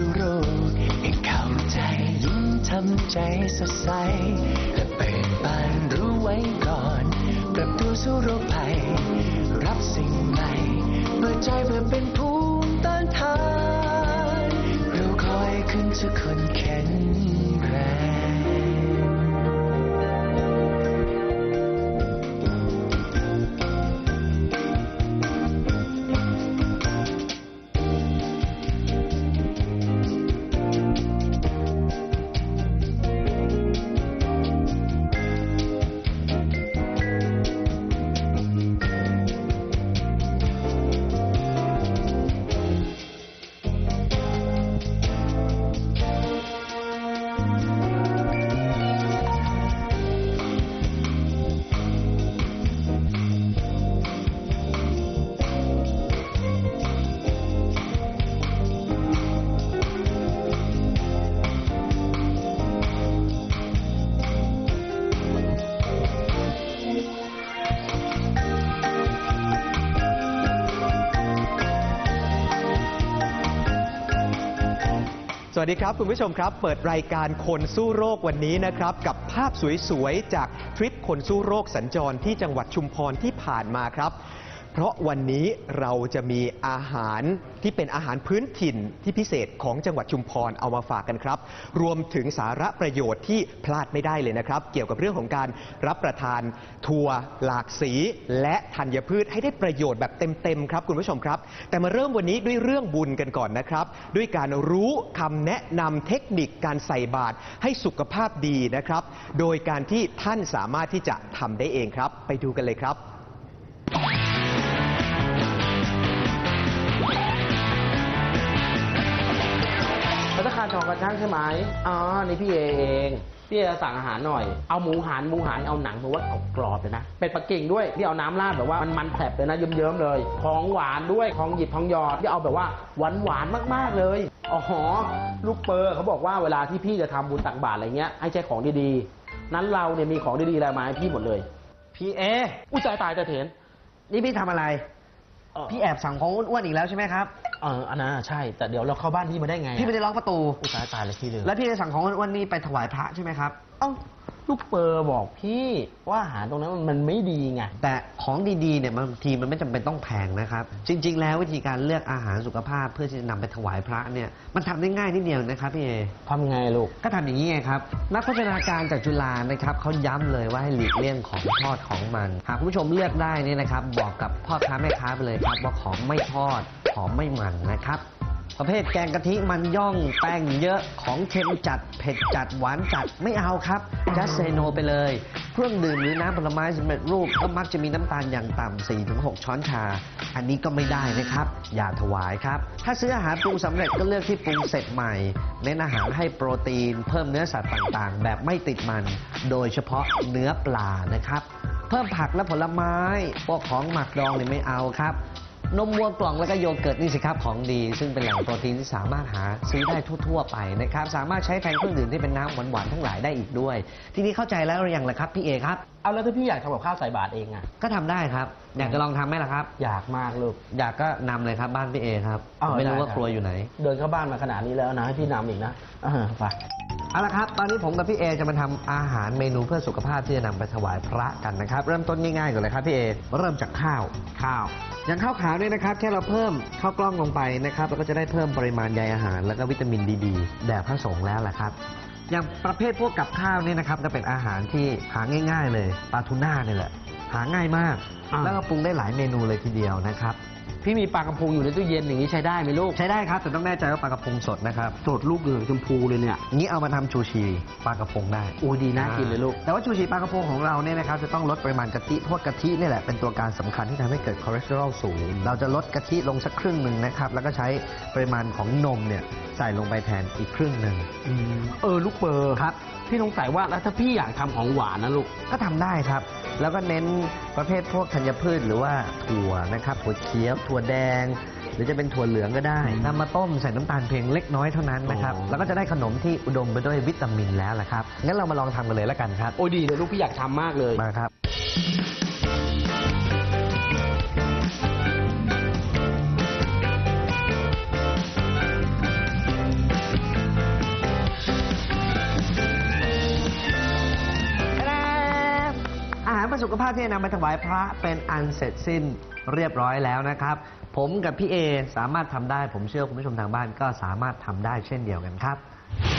สู่โรคให้เข้าใจยิ้มทำใจสดใส และเปิดบานรู้ไว้ก่อน ปรับตัวสู่โรคภัย รับสิ่งใหม่เปิดใจเพื่อเป็นภูมิต้านทานเราคอยขึ้นทุกคน วัสดีครับ คุณผู้ชมครับ เปิดรายการคนสู้โรควันนี้นะครับ กับภาพสวยๆ จากทริปคนสู้โรคสัญจรที่จังหวัดชุมพรที่ผ่านมาครับ เพราะวันนี้เราจะมีอาหารที่เป็นอาหารพื้นถิ่นที่พิเศษของจังหวัดชุมพรเอามาฝากกันครับ รวมถึงสาระประโยชน์ที่พลาดไม่ได้เลยนะครับ เกี่ยวกับเรื่องของการรับประทานถั่วหลากสี และธัญพืชให้ได้ประโยชน์แบบเต็มๆครับคุณผู้ชมครับ แต่มาเริ่มวันนี้ด้วยเรื่องบุญกันก่อนนะครับ ด้วยการรู้คำแนะนำเทคนิคการใส่บาตรให้สุขภาพดีนะครับ โดยการที่ท่านสามารถที่จะทำได้เองครับ ไปดูกันเลยครับ องกระช่างใช่ไหมอ๋อนี่พี่เอเองพี่เอสั่งอาหารหน่อย เอาหมูหันหมูหันเอาหนังแบบว่ากรอบๆเลยนะ เป็ดปักกิ่งด้วยพี่เอาน้ำราดแบบว่ามันมันแผลบเลยนะเยิ้มๆเลย ของหวานด้วย ของหยิบของหยอดพี่เอาแบบว่าหวานหวานๆมากๆเลย อ๋อ ลูกเปอร์เขาบอกว่าเวลาที่พี่จะทำบุญตักบาตรอะไรเงี้ย ให้ใช้ของดีๆ นั้นเราเนี่ยมีของดีๆอะไรมาให้พี่หมดเลย พี่เอ อุ้ยตายตายตายเถนนี่พี่ทำอะไรเอ่อพี่แอบสั่งของอ้วนๆอีกแล้วใช่ไหมครับ เอออันนั้นอะใช่ แต่เดี๋ยวเราเข้าบ้านพี่มาได้ไงอะพี่ไม่ได้ล็อกประตู อุ้ยตายตายเลยพี่เลยแล้วพี่ได้สั่งของอ้วนๆนี่ไปถวายพระใช่ไหมครับ เอ้าลูกเปอร์บอกพี่ว่าอาหารตรงนั้นมันไม่ดีไง แต่ของดีๆเนี่ยบางทีมันไม่จำเป็นต้องแพงนะครับ จริง ๆ แล้ววิธีการเลือกอาหารสุขภาพเพื่อที่จะนำไปถวายพระเนี่ยมันทำได้ง่ายนิดเดียวนะครับพี่เอ ทำไงลูก ก็ทำอย่างนี้ไงครับ นักโภชนาการจากจุฬานะครับเขาย้ำเลยว่าให้หลีกเลี่ยงของทอดของมัน หากคุณผู้ชมเลือกได้เนี่ยนะครับ บอกกับพ่อค้าแม่ค้าไปเลยครับว่าของไม่ทอดข องไม่มันนะครับ ประเภทแกงกะทิมันย่องแป้งเยอะของเค็มจัด เผ็ดจัดหวานจัดไม่เอาครับจัสเซโนไปเลย เครื่องดื่มหรือน้ำผลไม้สำเร็จรูปก็มักจะมีน้ำตาลอย่างต่ำ4-6 ช้อนชา อันนี้ก็ไม่ได้นะครับ อย่าถวายครับ ถ้าซื้ออาหารปรุงสำเร็จก็เลือกที่ปรุงเสร็จใหม่ เน้นอาหารให้โปรตีน เพิ่มเนื้อสัตว์ต่างๆ แบบไม่ติดมัน โดยเฉพาะเนื้อปลานะครับเพิ่มผักและผลไม้ พวกของหมักดองเนี่ยไม่เอาครับ นมวัวกล่องแล้วก็โยเกิร์ตนี่สิครับของดี ซึ่งเป็นแหล่งโปรตีนที่สามารถหาซื้อได้ทั่ว ๆ ไปนะครับ สามารถใช้แทนเครื่องดื่มที่เป็นน้ำหวานๆทั้งหลายได้อีกด้วย ทีนี้เข้าใจแล้วหรือยังล่ะครับพี่เอครับ เอาแล้วถ้าพี่อยากทำกับข้าวใส่บาตรเองอะก็ทำได้ครับ อยากจะลองทำไหมล่ะครับ อยากมากลูก อยากก็นำเลยครับบ้านพี่เอครับอ้าวไม่รู้ได้ว่าครับครัวอยู่ไหน เดินเข้าบ้านมาขนาดนี้แล้วนะให้พี่นำอีกนะเออไป เอาละครับ ตอนนี้ผมกับพี่เอจะมาทำอาหารเมนูเพื่อสุขภาพที่จะนำไปถวายพระกันนะครับ เริ่มต้นง่ายๆก่อนเลยครับพี่เอเริ่มจากข้าวข้าว อย่างข้าวขาวเนี่ยนะครับแค่เราเพิ่มข้าวกล้องลงไปนะครับเราก็จะได้เพิ่มปริมาณใยอาหาร แล้วก็วิตามินดีดีแบบพระสงฆ์แล้วล่ะครับ อย่างประเภทพวกกับข้าวเนี่ยนะครับจะเป็นอาหารที่หาง่าย ๆ เลยปลาทูน่าเนี่ยแหละหาง่ายมาก อ่า แล้วก็ปรุงได้หลายเมนูเลยทีเดียวนะครับพี่มีปลากระพงอยู่ในตู้เย็นอย่างนี้ใช้ได้ไหมลูก ใช้ได้ครับแต่ต้องแน่ใจว่าปลากระพงสดนะครับสดลูกเหลืองชมพูเลยเนี่ยงี้เอามาทำชูชีปลากระพงได้โอ้ดีน่ากินเลยลูกแต่ว่าชูชีปลากระพงของเราเนี่ยนะครับจะต้องลดปริมาณกะทิเพราะว่ากะทินี่แหละเป็นตัวการสำคัญที่ทำให้เกิดคอเลสเตอรอลสูง เราจะลดกะทิลงสักครึ่งหนึ่งนะครับแล้วก็ใช้ปริมาณของนมเนี่ยใส่ลงไปแทนอีกครึ่งหนึ่งเออลูกเปอร์ครับพี่สงสัยว่าแล้วถ้าพี่อยากทำของหวานนะลูกก็ทำได้ครับ แล้วก็เน้นประเภทพวกธัญพืชหรือว่าถั่วนะครับถั่วเขียวถั่วแดง หรือจะเป็นถั่วเหลืองก็ได้นำมาต้มใส่น้ำตาลเพียงเล็กน้อยเท่านั้นนะครับอ๋อแล้วก็จะได้ขนมที่อุดมไปด้วยวิตามินแล้วล่ะครับ งั้นเรามาลองทำกันเลยแล้วกันครับ โอ้ดีเลยลูกพี่อยากทำมากเลย มาครับ สุขภาพที่จะนำไปถวายพระเป็นอันเสร็จสิ้นเรียบร้อยแล้วนะครับ ผมกับพี่เอสามารถทำได้ ผมเชื่อคุณผู้ชมทางบ้านก็สามารถทำได้เช่นเดียวกันครับ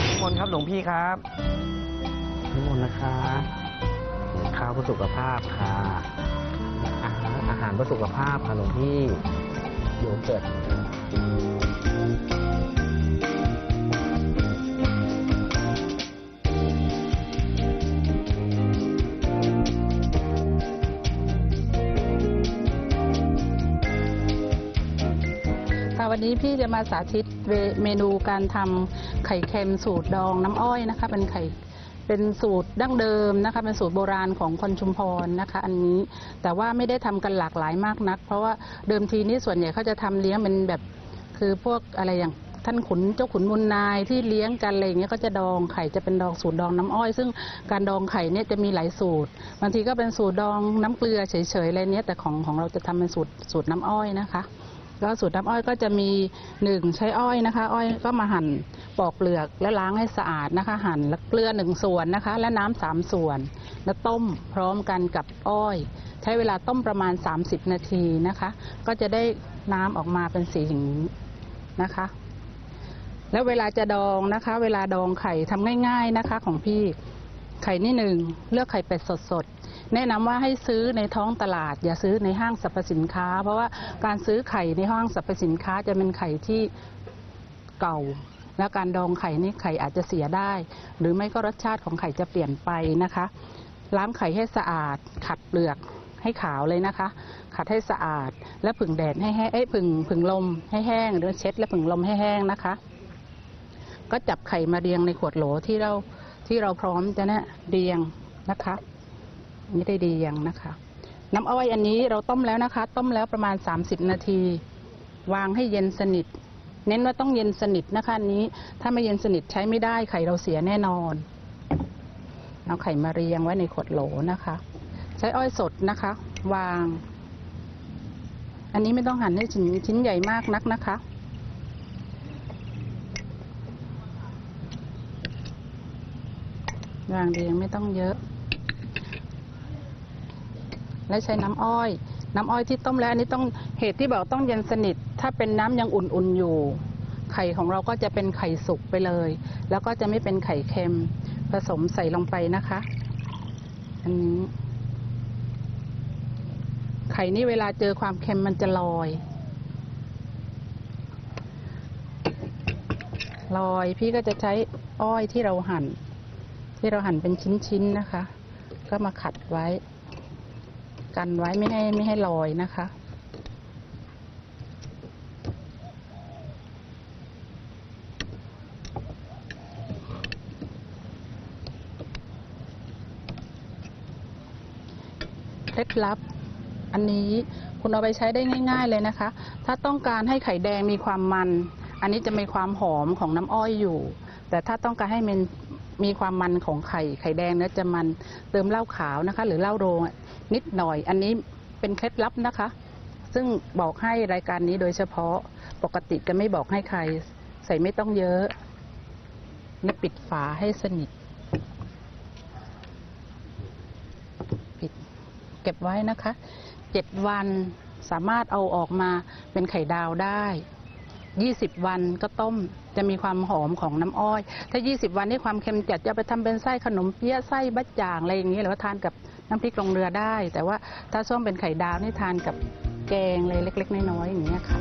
ทุกคนครับหลวงพี่ครับทั้งหมดนะคะข้าวเพื่อสุขภาพค่ะอาหารอาหารเพื่อสุขภาพค่ะหลวงพี่โยเกิร์ต วันนี้พี่จะมาสาธิตเมนูการทำไข่เค็มสูตรดองน้ำอ้อยนะคะ เป็นไข่เป็นสูตรดั้งเดิมนะคะเป็นสูตรโบราณของคนชุมพรนะคะ อันนี้แต่ว่าไม่ได้ทำกันหลากหลายมากนัก เพราะว่าเดิมทีนี้ส่วนใหญ่เขาจะทำเลี้ยงเป็นแบบคือพวกอะไรอย่างท่านขุนเจ้าขุนมูลนายที่เลี้ยงกันอะไรเงี้ยก็จะดองไข่จะเป็นดองสูตรดองน้ำอ้อย ซึ่งการดองไข่เนี่ยจะมีหลายสูตรบางทีก็เป็นสูตรดองน้ำเกลือเฉยๆอะไรเนี้ยแต่ของของเราจะทำเป็นสูตรสูตรน้ำอ้อยนะคะ ก็สูตรน้ำอ้อยก็จะมีหนึ่งใช้อ้อยนะคะ อ้อยก็มาหั่นปอกเปลือกและล้างให้สะอาดนะคะ หั่นแล้วเกลือหนึ่งส่วนนะคะ และน้ำสามส่วน แล้วต้มพร้อมกันกับอ้อย ใช้เวลาต้มประมาณ 30 นาทีนะคะ ก็จะได้น้ำออกมาเป็นสีอย่างนี้นะคะ แล้วเวลาจะดองนะคะ เวลาดองไข่ทำง่าย ๆนะคะ ของพี่ไข่นี่หนึ่งเลือกไข่เป็ดสดๆ แนะนำว่าให้ซื้อในท้องตลาด อย่าซื้อในห้างสรรพสินค้า เพราะว่าการซื้อไข่ในห้างสรรพสินค้าจะเป็นไข่ที่เก่า และการดองไข่นี่ไข่อาจจะเสียได้ หรือไม่ก็รสชาติของไข่จะเปลี่ยนไปนะคะ ล้างไข่ให้สะอาด ขัดเปลือกให้ขาวเลยนะคะ ขัดให้สะอาด และผึ่งแดดให้แห้งเอ้ยผึ่งผึ่งลมให้แห้งหรือเช็ดและผึ่งลมให้แห้งนะคะ ก็จับไข่มาเรียงในขวดโหลที่เราที่เราพร้อมจะเนี่ยเรียงนะคะ ไม่ได้เรียงนะคะ น้ำอ้อยอันนี้เราต้มแล้วนะคะ ต้มแล้วประมาณ 30 นาที วางให้เย็นสนิท เน้นว่าต้องเย็นสนิทนะคะนนี้ ถ้าไม่เย็นสนิทใช้ไม่ได้ไข่เราเสียแน่นอนเอาไข่มาเรียงไว้ในขวดโหลนะคะ ใช้อ้อยสดนะคะ วาง อันนี้ไม่ต้องหั่นให้ชิ้นชิ้นใหญ่มากนักนะคะวางเรียงไม่ต้องเยอะ และใช้น้ำอ้อย น้ำอ้อยที่ต้มแล้วอันนี้ต้องเหตุที่บอกต้องเย็นสนิท ถ้าเป็นน้ำยังอุ่นๆอยู่ ไข่ของเราก็จะเป็นไข่สุกไปเลย แล้วก็จะไม่เป็นไข่เค็ม ผสมใส่ลงไปนะคะ อันนี้ ไข่นี่เวลาเจอความเค็มมันจะลอยลอยพี่ก็จะใช้อ้อยที่เราหั่น ที่เราหั่นเป็นชิ้นๆนะคะ ก็มาขัดไว้ กันไว้ไม่ให้ไม่ให้ลอยนะคะ เคล็ดลับ อันนี้คุณเอาไปใช้ได้ง่าย ๆเลยนะคะ ถ้าต้องการให้ไข่แดงมีความมัน อันนี้จะมีความหอมของน้ำอ้อยอยู่ แต่ถ้าต้องการให้มัน มีความมันของไข่ไข่แดงเนื้อจะมันเติมเหล้าขาวนะคะ หรือเหล้าโรงนิดหน่อย อันนี้เป็นเคล็ดลับนะคะ ซึ่งบอกให้รายการนี้โดยเฉพาะปกติจะไม่บอกให้ใคร ใส่ไม่ต้องเยอะและปิดฝาให้สนิท ปิดเก็บไว้นะคะเจ็ดวันสามารถเอาออกมาเป็นไข่ดาวได้ 20 วันก็ต้มจะมีความหอมของน้ำอ้อย ถ้า 20 วันนี่ความเค็มจัดจะไปทำเป็นไส้ขนมเปี๊ยะไส้บัจจ่างอะไรอย่างนี้หรือว่าทานกับน้ำพริกลงเรือได้ แต่ว่าถ้าส้มเป็นไข่ดาวนี่ทานกับแกงเลยเล็ก ๆ น้อยๆอย่างนี้ยค่ะ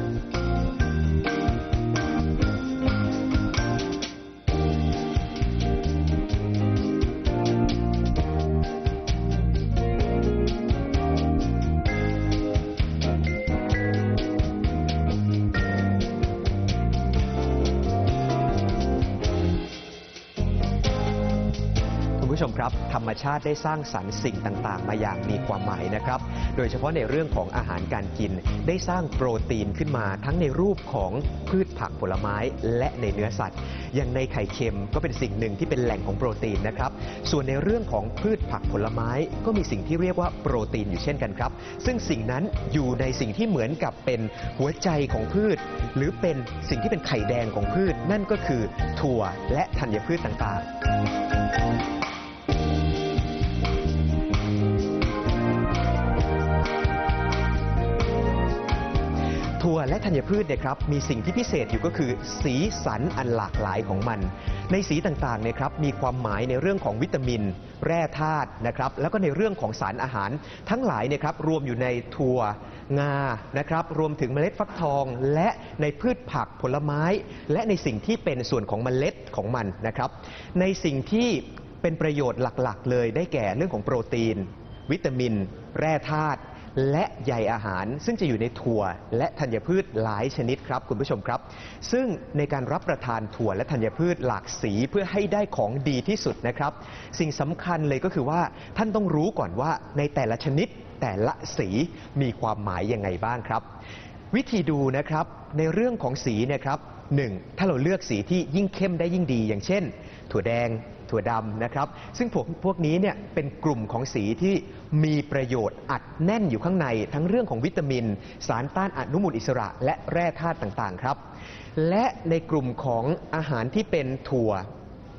มครับ ธรรมชาติได้สร้างสรรค์สิ่งต่างๆ มาอย่างมีความหมายนะครับ โดยเฉพาะในเรื่องของอาหารการกิน ได้สร้างโปรตีนขึ้นมาทั้งในรูปของพืชผักผลไม้และในเนื้อสัตว์ อย่างในไข่เค็มก็เป็นสิ่งหนึ่งที่เป็นแหล่งของโปรตีนนะครับ ส่วนในเรื่องของพืชผักผลไม้ก็มีสิ่งที่เรียกว่าโปรตีนอยู่เช่นกันครับ ซึ่งสิ่งนั้นอยู่ในสิ่งที่เหมือนกับเป็นหัวใจของพืช หรือเป็นสิ่งที่เป็นไข่แดงของพืช นั่นก็คือถั่วและธัญพืชต่างๆ ถั่วและธัญพืชเนี่ยครับมีสิ่งที่พิเศษอยู่ก็คือ สีสันอันหลากหลายของมัน ในสีต่างๆเนี่ยครับมีความหมายในเรื่องของวิตามิน แร่ธาตุนะครับแล้วก็ในเรื่องของสารอาหาร ทั้งหลายเนี่ยครับรวมอยู่ในถั่วงานะครับรวมถึงเมล็ดฟักทอง และในพืชผักผลไม้ และในสิ่งที่เป็นส่วนของเมล็ดของมันนะครับในสิ่งที่เป็นประโยชน์หลักๆ เลยได้แก่เรื่องของโปรตีน วิตามิน แร่ธาตุ และใยอาหาร ซึ่งจะอยู่ในถั่วและธัญพืชหลายชนิดครับคุณผู้ชมครับ ซึ่งในการรับประทานถั่วและธัญพืชหลากสีเพื่อให้ได้ของดีที่สุดนะครับ สิ่งสำคัญเลยก็คือว่าท่านต้องรู้ก่อนว่าในแต่ละชนิดแต่ละสีมีความหมายยังไงบ้างครับ วิธีดูนะครับในเรื่องของสีนะครับหนึ่งถ้าเราเลือกสีที่ยิ่งเข้มได้ยิ่งดี อย่างเช่น ถั่วแดง ถั่วดำนะครับ ซึ่งพวกพวกนี้เนี่ยเป็นกลุ่มของสีที่ มีประโยชน์อัดแน่นอยู่ข้างในทั้งเรื่องของวิตามิน สารต้านอนุมูลอิสระ และแร่ธาตุต่างๆครับ และในกลุ่มของอาหารที่เป็นถั่ว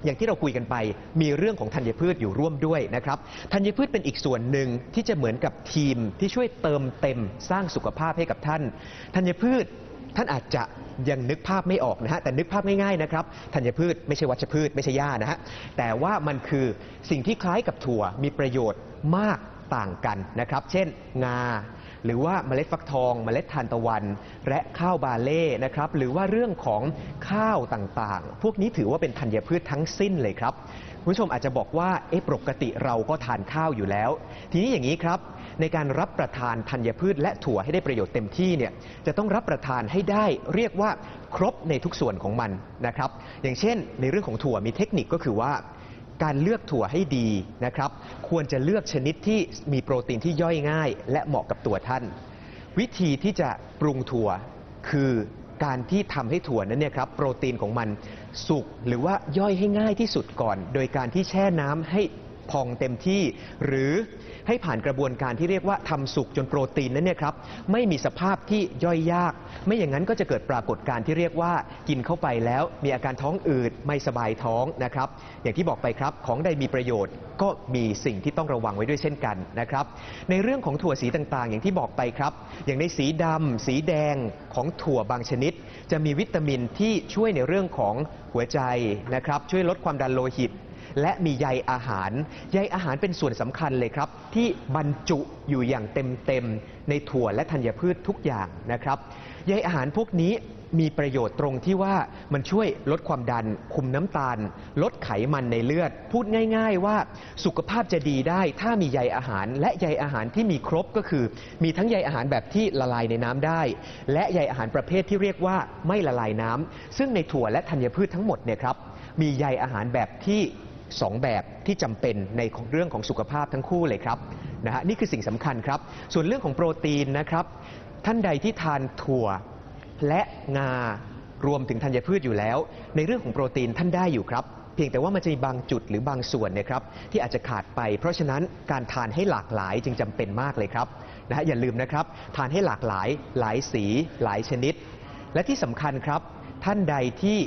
อย่างที่เราคุยกันไปมีเรื่องของธัญพืชอยู่ร่วมด้วยนะครับธัญพืชเป็นอีกส่วนหนึ่งที่จะเหมือนกับทีมที่ช่วยเติมเต็มสร้างสุขภาพให้กับท่านธัญพืชท่านอาจจะยังนึกภาพไม่ออกนะฮะแต่นึกภาพง่ายๆนะครับธัญพืชไม่ใช่วัชพืชไม่ใช่หญ้านะฮะแต่ว่ามันคือสิ่งที่คล้ายกับถั่วมีประโยชน์มาก ต่างกันนะครับ เช่น งา หรือว่าเมล็ดฟักทอง เมล็ดทานตะวัน และข้าวบาเล่นะครับ หรือว่าเรื่องของข้าวต่างๆ พวกนี้ถือว่าเป็นธัญพืชทั้งสิ้นเลยครับคุณผู้ชมอาจจะบอกว่าเอ๊ะปกติเราก็ทานข้าวอยู่แล้ว ทีนี้อย่างนี้ครับ ในการรับประทานธัญพืชและถั่วให้ได้ประโยชน์เต็มที่เนี่ยจะต้องรับประทานให้ได้เรียกว่าครบในทุกส่วนของมันนะครับ อย่างเช่น ในเรื่องของถั่วมีเทคนิคก็คือว่า การเลือกถั่วให้ดีนะครับ ควรจะเลือกชนิดที่มีโปรตีนที่ย่อยง่าย และเหมาะกับตัวท่าน วิธีที่จะปรุงถั่วคือการที่ทำให้ถั่วนั้นเนี่ยครับโปรตีนของมันสุกหรือว่าย่อยให้ง่ายที่สุดก่อน โดยการที่แช่น้ำให้ พองเต็มที่ หรือให้ผ่านกระบวนการที่เรียกว่าทำสุกจนโปรตีนนั้นเนี่ยครับไม่มีสภาพที่ย่อยยาก ไม่อย่างนั้นก็จะเกิดปรากฏการณ์ที่เรียกว่ากินเข้าไปแล้วมีอาการท้องอืดไม่สบายท้องนะครับ อย่างที่บอกไปครับของใดมีประโยชน์ก็มีสิ่งที่ต้องระวังไว้ด้วยเช่นกันนะครับ ในเรื่องของถั่วสีต่างๆ อย่างที่บอกไปครับ อย่างในสีดำสีแดงของถั่วบางชนิด จะมีวิตามินที่ช่วยในเรื่องของหัวใจนะครับ ช่วยลดความดันโลหิต และมีใยอาหาร ใยอาหารเป็นส่วนสำคัญเลยครับ ที่บรรจุอยู่อย่างเต็มๆ ในถั่วและธัญพืชทุกอย่างนะครับ ใยอาหารพวกนี้มีประโยชน์ตรงที่ว่ามันช่วยลดความดัน คุมน้ำตาล ลดไขมันในเลือด พูดง่ายๆว่าสุขภาพจะดีได้ถ้ามีใยอาหาร และใยอาหารที่มีครบก็คือ มีทั้งใยอาหารแบบที่ละลายในน้ำได้ และใยอาหารประเภทที่เรียกว่าไม่ละลายน้ำซึ่งในถั่วและธัญพืชทั้งหมดเนี่ยครับมีใยอาหารแบบที่ สองแบบที่จำเป็นในเรื่องของสุขภาพทั้งคู่เลยครับนะฮะนี่คือสิ่งสำคัญครับ ส่วนเรื่องของโปรตีนนะครับ ท่านใดที่ทานถั่วและงารวมถึงธัญพืชอยู่แล้ว ในเรื่องของโปรตีนท่านได้อยู่ครับเพียงแต่ว่ามันจะมีบางจุดหรือบางส่วนเนะครับที่อาจจะขาดไป เพราะฉะนั้นการทานให้หลากหลายจึงจำเป็นมากเลยครับนะฮะอย่าลืมนะครับ ทานให้หลากหลายหลายสีหลายชนิด และที่สำคัญครับ ท่านใดที่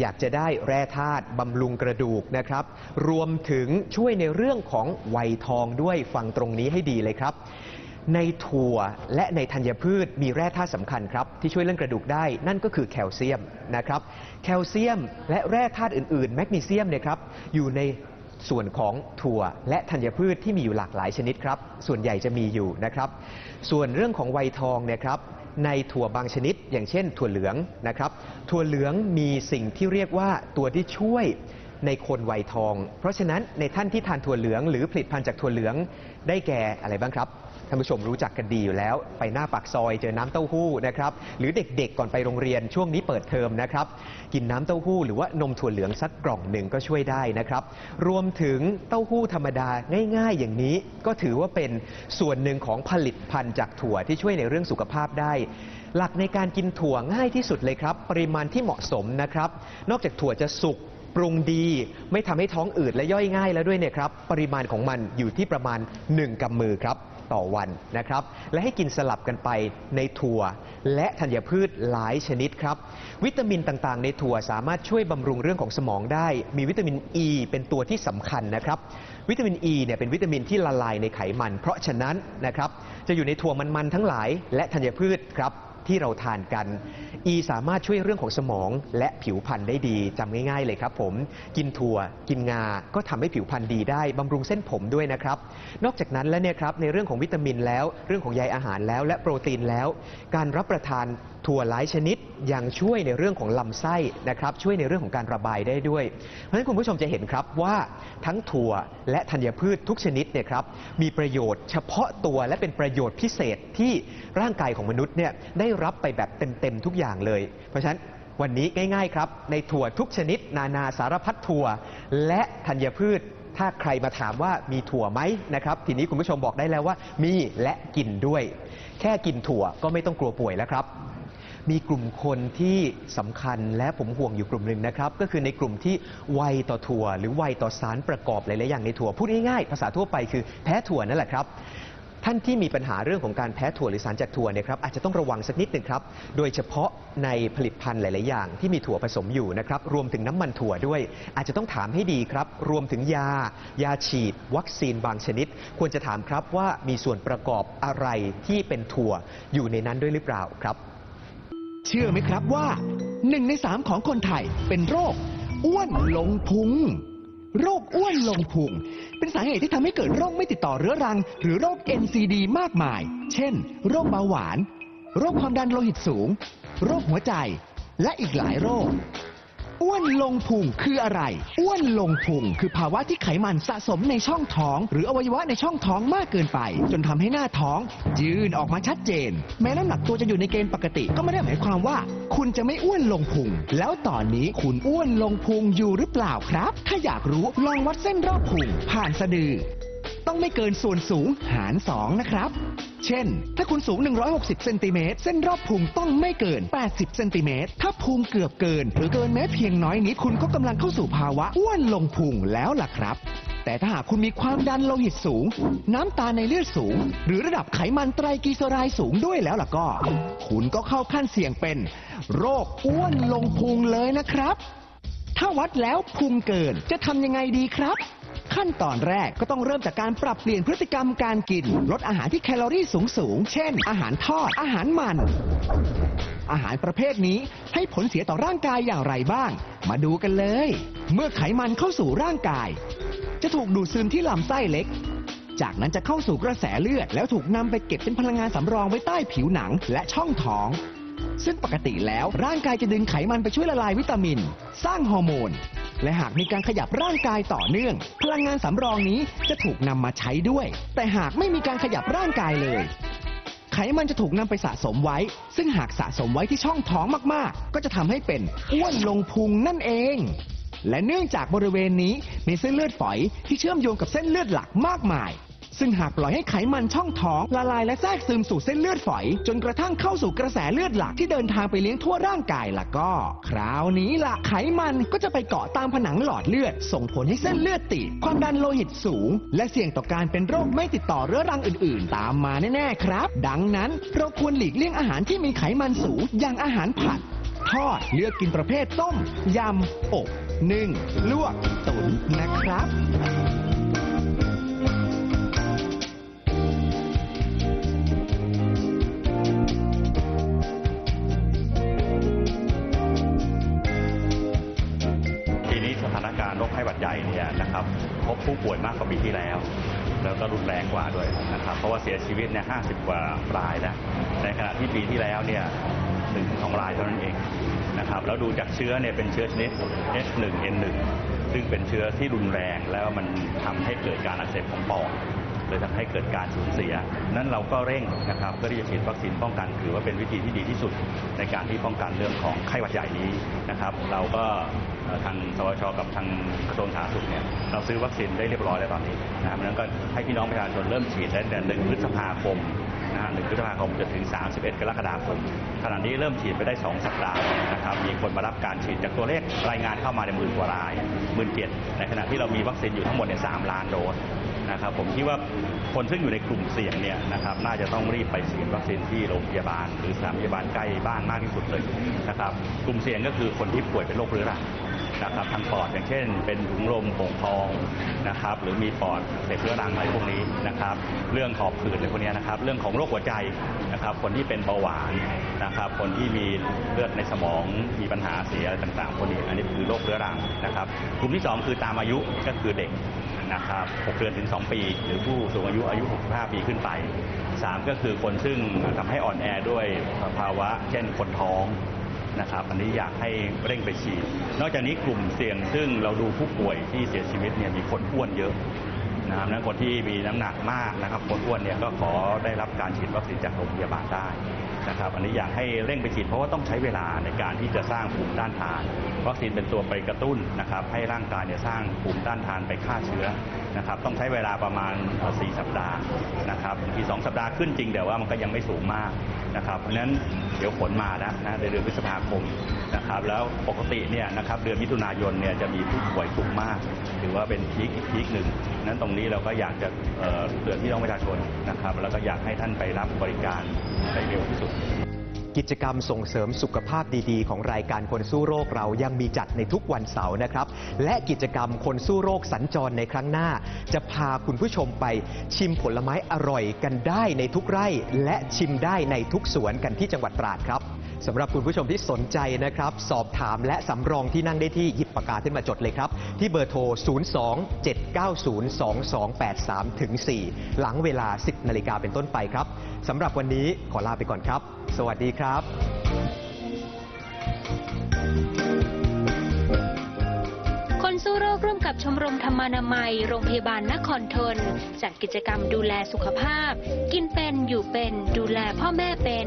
อยากจะได้แร่ธาตุบำรุงกระดูกนะครับ รวมถึงช่วยในเรื่องของวัยทองด้วยฟังตรงนี้ให้ดีเลยครับ ในถั่วและในธัญพืชมีแร่ธาตุสำคัญครับ ที่ช่วยเรื่องกระดูกได้นั่นก็คือแคลเซียมนะครับ แคลเซียมและแร่ธาตุอื่น ๆ แมกนีเซียมเนี่ยครับอยู่ใน ส่วนของถั่วและธัญพืชที่มีอยู่หลากหลายชนิดครับ ส่วนใหญ่จะมีอยู่นะครับ ส่วนเรื่องของไวทองเนี่ยครับในถั่วบางชนิด อย่างเช่น ถั่วเหลืองนะครับ ถั่วเหลืองมีสิ่งที่เรียกว่าตัวที่ช่วยในคนไวทอง เพราะฉะนั้นในท่านที่ทานถั่วเหลือง หรือผลิตภัณฑ์จากถั่วเหลืองได้แก่อะไรบ้างครับ ท่านผู้ชมรู้จักกันดีอยู่แล้ว ไปหน้าปากซอยเจอน้ำเต้าหู้นะครับ หรือเด็กๆก่อนไปโรงเรียนช่วงนี้เปิดเทอมนะครับ กินน้ำเต้าหู้หรือว่านมถั่วเหลืองสักกล่องหนึ่งก็ช่วยได้นะครับ รวมถึงเต้าหู้ธรรมดาง่าย ๆ อย่างนี้ ก็ถือว่าเป็นส่วนหนึ่งของผลิตภัณฑ์จากถั่วที่ช่วยในเรื่องสุขภาพได้ หลักในการกินถั่วง่ายที่สุดเลยครับ ปริมาณที่เหมาะสมนะครับ นอกจากถั่วจะสุกปรุงดีไม่ทำให้ท้องอืดและย่อยง่ายแล้วด้วยเนี่ยครับ ปริมาณของมันอยู่ที่ประมาณ 1กำมือครับ ต่อวันนะครับ และให้กินสลับกันไปในถั่ว และธัญพืชหลายชนิดครับ วิตามินต่างๆ ในถั่วสามารถช่วยบำรุงเรื่องของสมองได้ มีวิตามินอ e ีเป็นตัวที่สำคัญนะครับ วิตามินอ e ีเนี่ยเป็นวิตามินที่ละลายในไขมัน เพราะฉะนั้นนะครับจะอยู่ในถั่วมันๆทั้งหลายและธัญพืชครับ ที่เราทานกัน อีสามารถช่วยเรื่องของสมองและผิวพรรณได้ดีจำง่ายๆเลยครับ ผม กินถั่ว กินงา ก็ทำให้ผิวพรรณดีได้บำรุงเส้นผมด้วยนะครับ นอกจากนั้นแล้วเนี่ยครับในเรื่องของวิตามินแล้ว เรื่องของใยอาหารแล้วและโปรตีนแล้ว การรับประทาน ถั่วหลายชนิดยังช่วยในเรื่องของลำไส้นะครับช่วยในเรื่องของการระบายได้ด้วย เพราะฉะนั้นคุณผู้ชมจะเห็นครับว่าทั้งถั่วและธัญพืชทุกชนิดเนี่ยครับมีประโยชน์เฉพาะตัวและเป็นประโยชน์พิเศษที่ร่างกายของมนุษย์เนี่ยได้รับไปแบบเต็มๆทุกอย่างเลย เพราะฉะนั้นวันนี้ง่ายๆครับในถั่วทุกชนิด นานาสารพัดถั่ว และธัญพืชถ้าใครมาถามว่ามีถั่วไหมนะครับ ทีนี้คุณผู้ชมบอกได้แล้วว่ามีและกินด้วย แค่กินถั่วก็ไม่ต้องกลัวป่วยแล้วครับ มีกลุ่มคนที่สำคัญและผมห่วงอยู่กลุ่มหนึ่งนะครับ ก็คือในกลุ่มที่ไวต่อถั่ว หรือไวต่อสารประกอบหลายๆอย่างในถั่วพูดง่ายๆภาษาทั่วไปคือแพ้ถั่วนั่นแหละครับท่านที่มีปัญหาเรื่องของการแพ้ถั่วหรือสารจากถั่วเนี่ยครับอาจจะต้องระวังสักนิดหนึ่งครับ โดยเฉพาะในผลิตภัณฑ์หลาย ๆ อย่างที่มีถั่วผสมอยู่นะครับรวมถึงน้ำมันถั่วด้วย อาจจะต้องถามให้ดีครับ รวมถึงยา ยาฉีด วัคซีนบางชนิด ควรจะถามครับว่ามีส่วนประกอบอะไรที่เป็นถั่วอยู่ในนั้นด้วยหรือเปล่าครับ เชื่อไหมครับว่าหนึ่งในสามของคนไทยเป็นโรค อ้วนลงพุง โรคอ้วนลงพุง เป็นสาเหตุที่ทำให้เกิดโรคไม่ติดต่อเรื้อรัง หรือโรค NCD มากมาย เช่น โรคเบาหวาน โรคความดันโลหิตสูง โรคหัวใจ และอีกหลายโรค อ้วนลงพุงคืออะไร อ้วนลงพุงคือภาวะที่ไขมันสะสมในช่องท้อง หรืออวัยวะในช่องท้องมากเกินไป จนทำให้หน้าท้อง ยืนออกมาชัดเจน แม้น้ำหนักตัวจะอยู่ในเกณฑ์ปกติก็ไม่ได้หมายความว่า คุณจะไม่อ้วนลงพุง แล้วตอนนี้คุณอ้วนลงพุงอยู่หรือเปล่าครับ ถ้าอยากรู้ลองวัดเส้นรอบพุงผ่านสะดือ ต้องไม่เกินส่วนสูงหาร 2 นะครับ เช่น ถ้าคุณสูง 160 เซนติเมตร เส้นรอบพุงต้องไม่เกิน 80 เซนติเมตร ถ้าพุงเกือบเกิน หรือเกินแม้เพียงน้อยนิด คุณก็กำลังเข้าสู่ภาวะอ้วนลงพุงแล้วล่ะครับ แต่ถ้าหากคุณมีความดันโลหิตสูง น้ำตาลในเลือดสูง หรือระดับไขมันไตรกลีเซอไรด์สูงด้วยแล้วล่ะก็ คุณก็เข้าขั้นเสี่ยงเป็น โรคอ้วนลงพุงเลยนะครับ ถ้าวัดแล้วพุงเกินจะทำยังไงดีครับ ขั้นตอนแรกก็ต้องเริ่มจากการปรับเปลี่ยนพฤติกรรมการกิน ลดอาหารที่แคลอรี่สูงสูงๆเช่น อาหารทอด อาหารมัน อาหารประเภทนี้ให้ผลเสียต่อร่างกายอย่างไรบ้าง มาดูกันเลย เมื่อไขมันเข้าสู่ร่างกาย จะถูกดูดซึมที่ลำไส้เล็ก จากนั้นจะเข้าสู่กระแสเลือด แล้วถูกนำไปเก็บเป็นพลังงานสำรองไว้ใต้ผิวหนังและช่องท้อง ซึ่งปกติแล้วร่างกายจะดึงไขมันไปช่วยละลายวิตามิน สร้างฮอร์โมน และหากมีการขยับร่างกายต่อเนื่อง พลังงานสำรองนี้จะถูกนำมาใช้ด้วย แต่หากไม่มีการขยับร่างกายเลย ไขมันจะถูกนำไปสะสมไว้ ซึ่งหากสะสมไว้ที่ช่องท้องมากๆ ก็จะทำให้เป็นอ้วนลงพุงนั่นเอง และเนื่องจากบริเวณนี้มีเส้นเลือดฝอยที่เชื่อมโยงกับเส้นเลือดหลักมากมาย ซึ่งหากปล่อยให้ไขมันช่องท้องละลายและแทรกซึมสู่เส้นเลือดฝอย จนกระทั่งเข้าสู่กระแสเลือดหลักที่เดินทางไปเลี้ยงทั่วร่างกายล่ะก็ คราวนี้ละไขมันก็จะไปเกาะตามผนังหลอดเลือด ส่งผลให้เส้นเลือดตีบความดันโลหิตสูง และเสี่ยงต่อการเป็นโรคไม่ติดต่อเรื้อรังอื่น ๆ ตามมาแน่ๆครับ ดังนั้นเราควรหลีกเลี่ยงอาหารที่มีไขมันสูงอย่างอาหารผัดทอดเลือกกินประเภทต้ม ยำ อบนึ่ง ลวก ตุ๋นนะครับ ถานการณ์โรคไข้หวัดใหญ่เนี่ยนะครับพบผู้ป่วยมากกว่าปีที่แล้ว แล้วก็รุนแรงกว่าด้วยนะครับ เพราะว่าเสียชีวิตเนี่ย50กว่ารายแล้วในขณะที่ปีที่แล้วเนี่ยหนึ่งถึงสองรายเท่านั้นเองนะครับแล้วดูจากเชื้อเนี่ยเป็นเชื้อชนิด H1N1 ซึ่งเป็นเชื้อที่รุนแรงแล้วมันทำให้เกิดการอักเสบของปอด เลยทำให้เกิดการสูญเสีย นั้นเราก็เร่งนะครับเพื่อที่จะฉีดวัคซีนป้องกันถือว่าเป็นวิธีที่ดีที่สุดในการที่ป้องกันเรื่องของไข้หวัดใหญ่นี้นะครับ เราก็ทางสวชกับทางกระทรวงสาธารณสุขเนี่ยเราซื้อวัคซีนได้เรียบร้อยแล้วตอนนี้นะครับนั้นก็ให้พี่น้องประชาชนเริ่มฉีดได้ตั้งแต่หนึ่งพฤษภาคมนะฮะหนึ่งพฤษภาคมจนถึง 31 กรกฎาคม ขณะนี้เริ่มฉีดไปได้ 2 สัปดาห์นะครับ มีคนมารับการฉีดจากตัวเลขรายงานเข้ามาในหมื่นกว่ารายหมื่นเจ็ดในขณะที่เรามีวัคซีนอยู่ทั้งหมดเนี่ยสามล้านโดส นะครับผมคิดว่าคนซึ่งอยู่ในกลุ่มเสี่ยงเนี่ยนะครับน่าจะต้องรีบไปฉีดวัคซีนที่โรงพยาบาล หรือสถานพยาบาลใกล้บ้านมากที่สุดเลยนะครับกลุ่มเสี่ยงก็คือคนที่ป่วยเป็นโรคเรื้อรังนะครับทางปอดอย่างเช่น เป็นถุงลมโป่งพองนะครับหรือมีปอดเสพเรื้อรังอะไรพวกนี้นะครับเรื่องหอบหืดอะไรพวกนี้นะครับเรื่องของโรคหัวใจนะครับคนที่เป็นเบาหวานนะครับคนที่มีเลือดในสมองมีปัญหาเสียอะไรต่างๆพวกนี้อันนี้คือโรคเรื้อรังนะครับกลุ่มที่สองคือตามอายุก็คือเด็ก นะครับ 6 เดือนถึง 2 ปี หรือผู้สูงอายุอายุ 65 ปีขึ้นไป 3 ก็คือคนซึ่งทำให้อ่อนแอด้วยภาวะ เช่นคนท้องนะครับ อันนี้อยากให้เร่งไปฉีด นอกจากนี้กลุ่มเสี่ยงซึ่งเราดูผู้ป่วยที่เสียชีวิตเนี่ยมีคนอ้วนเยอะนะครับนั้นคนที่มีน้ำหนักมากนะครับคนอ้วนเนี่ยก็ขอได้รับการฉีดวัคซีนจากโรงพยาบาลได้ นะครับอันนี้อยากให้เร่งไปฉีดเพราะว่าต้องใช้เวลาในการที่จะสร้างภูมิต้านทานวัคซีนเป็นตัวไปกระตุ้นนะครับให้ร่างกายเนี่ยสร้างภูมิต้านทานไปฆ่าเชื้อนะครับต้องใช้เวลาประมาณ 4 สัปดาห์นะครับบางที2สัปดาห์ขึ้นจริงแต่ว่ามันก็ยังไม่สูงมากนะครับเพราะฉะนั้นเดี๋ยวผลมาแล้วนะในเดือนพฤษภาคมนะครับแล้วปกติเนี่ยนะครับเดือนมิถุนายนเนี่ยจะมีผู้ป่วยสูงมาก ถือว่าเป็นพีคอีกพีคหนึ่งนั้นตรงนี้เราก็อยากจะเตือนพี่น้องประชาชนนะครับแล้วก็อยากให้ท่านไปรับบริการได้เร็วที่สุด กิจกรรมส่งเสริมสุขภาพดีๆ ของรายการคนสู้โรคเรายังมีจัดในทุกวันเสาร์นะครับ และกิจกรรมคนสู้โรคสัญจรในครั้งหน้า จะพาคุณผู้ชมไปชิมผลไม้อร่อยกันได้ในทุกไร่ และชิมได้ในทุกสวนกันที่จังหวัดตราดครับ สำหรับคุณผู้ชมที่สนใจนะครับ สอบถามและสำรองที่นั่งได้ที่หยิบปากกาขึ้นมาจดเลยครับ ที่เบอร์โทร 02-790-2283ถึง4หลังเวลา 10นาฬิกาเป็นต้นไปครับสำหรับวันนี้ขอลาไปก่อนครับ สวัสดีครับ สู้โรคร่วมกับชมรมธรรมานามัย โรงพยาบาลนครทน จัดกิจกรรมดูแลสุขภาพ กินเป็นอยู่เป็นดูแลพ่อแม่เป็น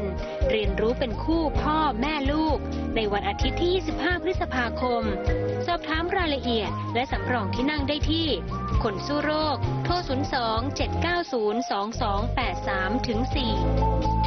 เรียนรู้เป็นคู่พ่อแม่ลูก ในวันอาทิตย์ที่ 25 พฤษภาคม สอบถามรายละเอียด และสำรองที่นั่งได้ที่ คนสู้โรค โทร 02 790 2283ถึง4